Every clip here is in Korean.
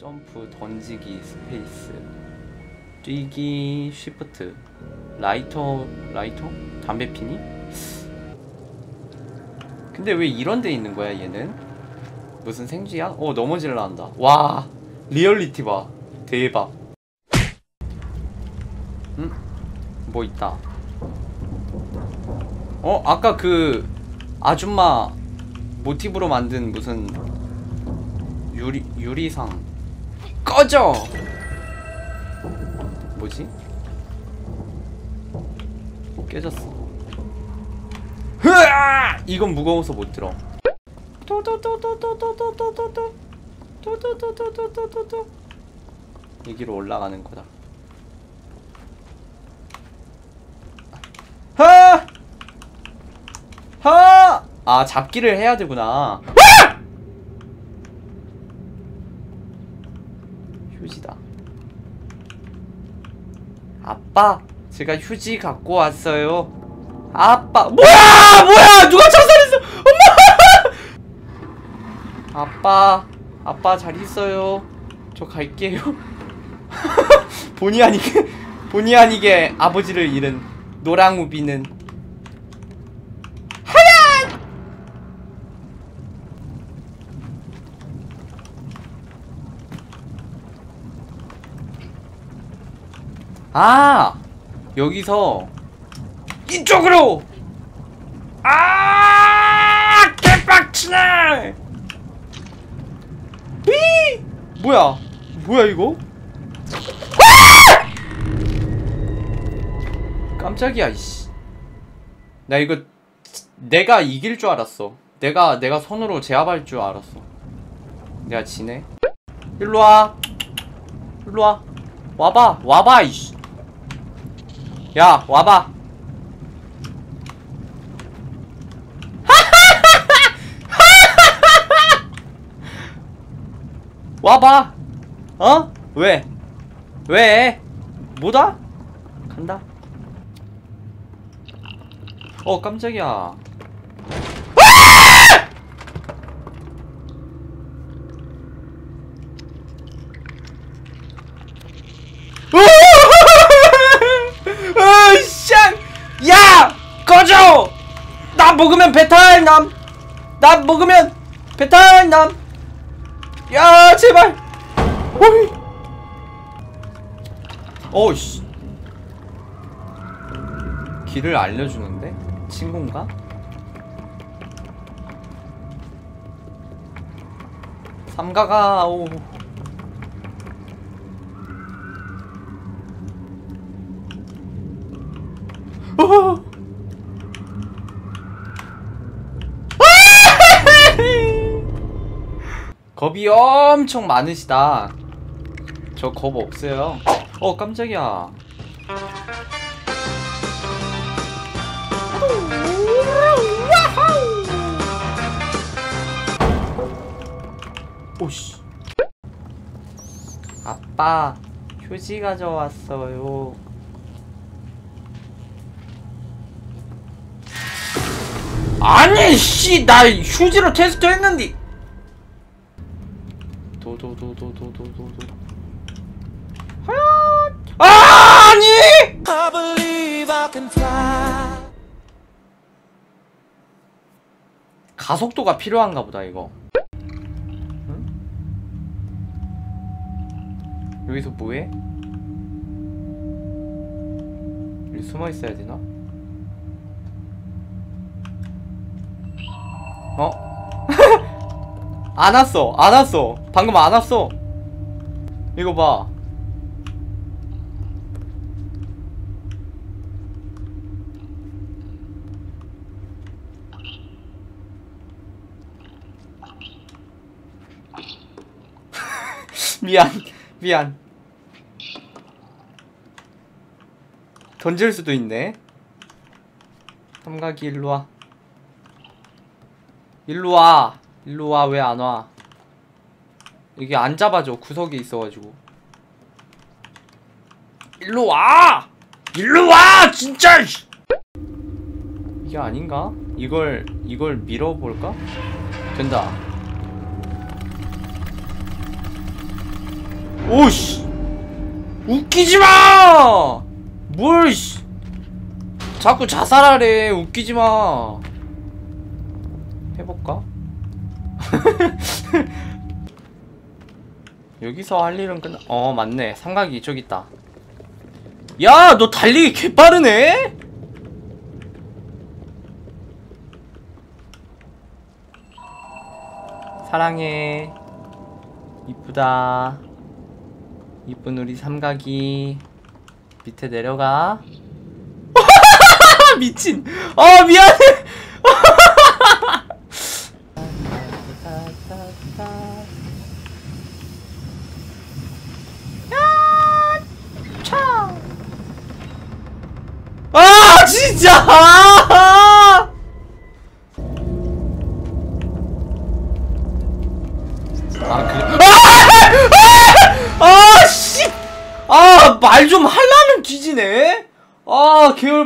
점프 던지기 스페이스 뛰기 쉬프트. 라이터 라이터? 담배 피니? 근데 왜 이런 데 있는 거야 얘는? 무슨 생쥐야? 어 넘어질라 한다. 와 리얼리티 봐. 대박. 음 뭐 있다. 어 아까 그 아줌마 모티브로 만든 무슨 유리 유리상 꺼져! 뭐지? 깨졌어 흐아! 이건 무거워서 못 들어 여기로 올라가는 거다 하! 하! 아 잡기를 해야 되구나 휴지다. 아빠 제가 휴지 갖고 왔어요. 아빠 뭐야! 뭐야! 누가 자살했어? 엄마! 아빠 아빠 잘 있어요. 저 갈게요. 본의 아니게 본의 아니게 아버지를 잃은 노랑우비는 아! 여기서 이쪽으로! 아! 개빡치네! 삐! 뭐야? 뭐야 이거? 아! 깜짝이야 이씨. 나 이거 내가 이길 줄 알았어. 내가 내가 손으로 제압할 줄 알았어. 내가 지네. 일로 와. 일로 와. 와봐. 와봐 이씨 야 와봐 와봐 어? 왜? 왜? 뭐다? 간다 어 깜짝이야 으쌰! 야! 꺼져! 나 배탈 남! 나 먹으면 배탈 남! 야, 제발! 어이! 어이씨. 길을 알려주는데? 친구인가? 삼가가, 오. 어! 겁이 엄청 많으시다. 저 겁 없어요. 어, 깜짝이야. 오씨. 아빠, 휴지 가져왔어요. 아니 씨나 휴지로 테스트 했는데 도도도도도도도도 아 아니 I believe I can fly. 가속도가 필요한가 보다 이거 응? 여기서 뭐해? 여기 숨어 있어야 되나? 어? 안 왔어 안 왔어. 방금 안 왔어. 이거 봐. 미안 미안. 던질 수도 있네. 삼각이 일로와. 일로와 일로 와 왜 안와 여기 안 잡아줘 구석에 있어가지고 일로 와 일로 와 진짜 씨. 이게 아닌가? 이걸 이걸 밀어볼까? 된다 오씨 웃기지 마! 뭘 씨. 자꾸 자살하래. 웃기지 마. 해볼까? 여기서 할 일은 끝나. 어, 맞네. 삼각이 이쪽 있다. 야, 너 달리기 개 빠르네? 사랑해. 이쁘다. 이쁜 우리 삼각이 밑에 내려가. 미친. 아 미안해.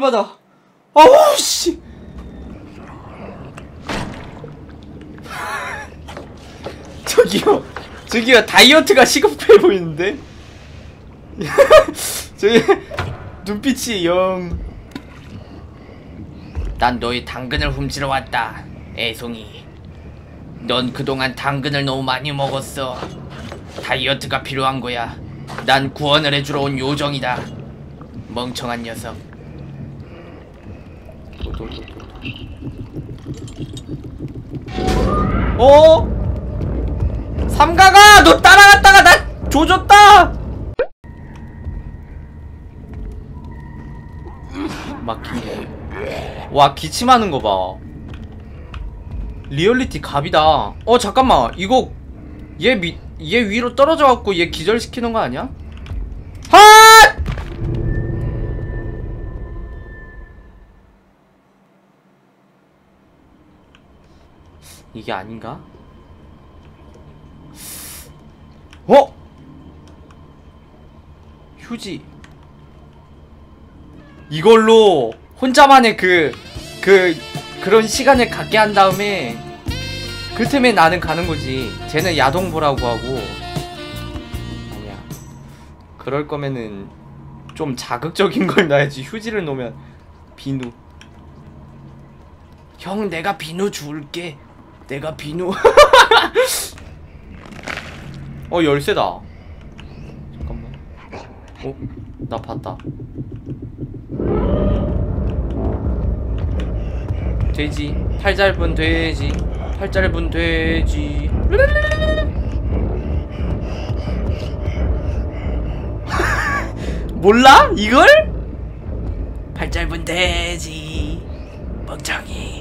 열받아. 아우 씨. 저기요. 저기요 다이어트가 시급해 보이는데. 저기 눈빛이 영. 난 너의 당근을 훔치러 왔다. 애송이. 넌 그동안 당근을 너무 많이 먹었어. 다이어트가 필요한 거야. 난 구원을 해주러 온 요정이다. 멍청한 녀석. 어? 삼가가 너 따라갔다가 나 조졌다. 막히네. 와 기침하는 거 봐. 리얼리티 갑이다. 어 잠깐만 이거 얘 미, 얘 위로 떨어져 갖고 얘 기절시키는 거 아니야? 이게 아닌가? 어? 휴지 이걸로 혼자만의 그, 그, 그런 시간을 갖게 한 다음에 그 틈에 나는 가는 거지. 쟤는 야동보라고 하고. 아니야. 그럴 거면은 좀 자극적인 걸 놔야지. 휴지를 놓으면 비누. 형, 내가 비누 줄게. 내가 비누. 어, 열쇠다. 잠깐만. 어? 나 봤다. 돼지 팔 짧은 돼지 팔 짧은 돼지 몰라 이걸 팔 짧은 돼지 멍청이